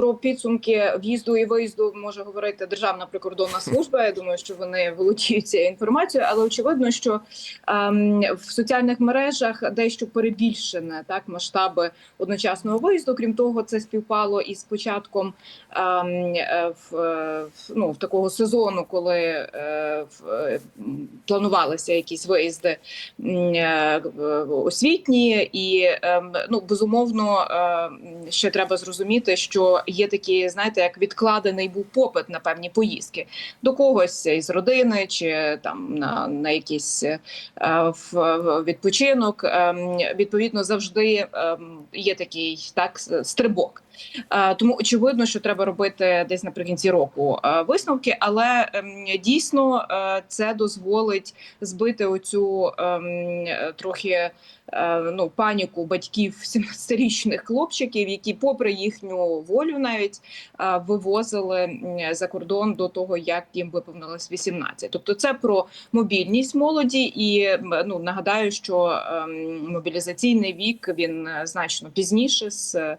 Про підсумки в'їзду і виїзду може говорити Державна прикордонна служба. Я думаю, що вони володіють цією інформацією, але очевидно, що ем, в соціальних мережах дещо перебільшене так масштаби одночасного виїзду. Крім того, це співпало із початком ем, е, в, е, в, ну, в такого сезону, коли е, в, е, планувалися якісь виїзди е, освітні, і ем, ну безумовно ем, ще треба зрозуміти, що є такі, знаєте, як відкладений був попит на певні поїздки до когось із родини чи там на, на якийсь е, відпочинок. Ем, відповідно, завжди ем, є такий так стрибок. Е, Тому очевидно, що треба робити десь наприкінці року е, висновки, але ем, дійсно е, це дозволить збити оцю е, трохи е, ну паніку батьків 17-річних хлопчиків, які, попри їхню волю, навіть е, вивозили за кордон до того, як їм виповнилось 18. Тобто, це про мобільність молоді, і ну нагадаю, що ем, мобілізаційний вік він е, значно пізніше з е,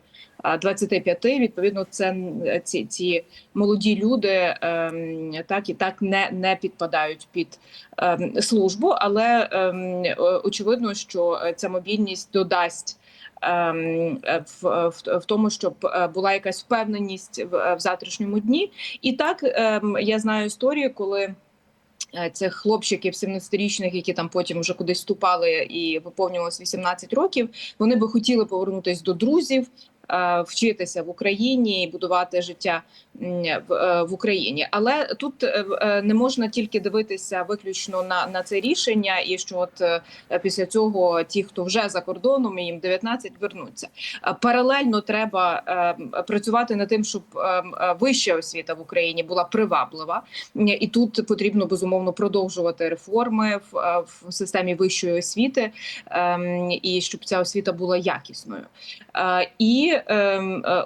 25, відповідно, це ці, ці молоді люди ем, так і так не, не підпадають під ем, службу, але е, очевидно, що е, ця мобільність додасть. ем, В, в, в тому, щоб е, була якась впевненість в, е, в завтрашньому дні, і так ем, я знаю історію, коли е, цих хлопчиків 17-річних, які там потім вже кудись ступали і виповнювалось 18 років, вони би хотіли повернутися до друзів. Е, Вчитися в Україні і будувати життя в, е, Україні, але тут е, в- не можна тільки дивитися виключно на, на це рішення, і що от після цього ті, хто вже за кордоном, і їм 19, вернуться. Паралельно треба працювати над тим, щоб вища освіта в Україні була приваблива, і тут потрібно безумовно продовжувати реформи в, в системі вищої освіти, ем, і щоб ця освіта була якісною. І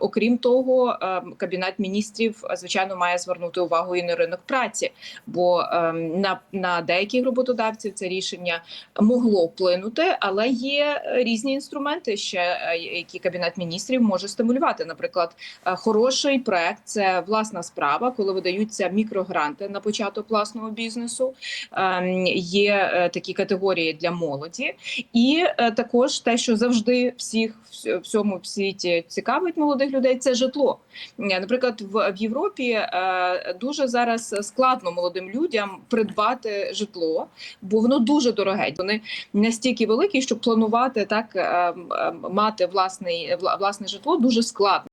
окрім того, ем, кабінет міністрів е, звичайно має звернути увагу і на ринок праці, бо ем, на, на деяких роботодавців це рішення могло вплинути, але є е, різні інструменти, ще е, які кабінет міністрів може стимулювати. Наприклад, е, хороший проект це власна справа, коли видаються мікрогранти на початок власного бізнесу. Ем, Є е, такі категорії для молоді, і е, також те, що завжди всіх вс- всьому світі цікавить молодих людей, це житло. Е, Наприклад, в, Європі е, дуже зараз складно молодим людям придбати житло, бо воно дуже дороге. Вони настільки великі, що планувати так е, е, мати власний власне житло дуже складно.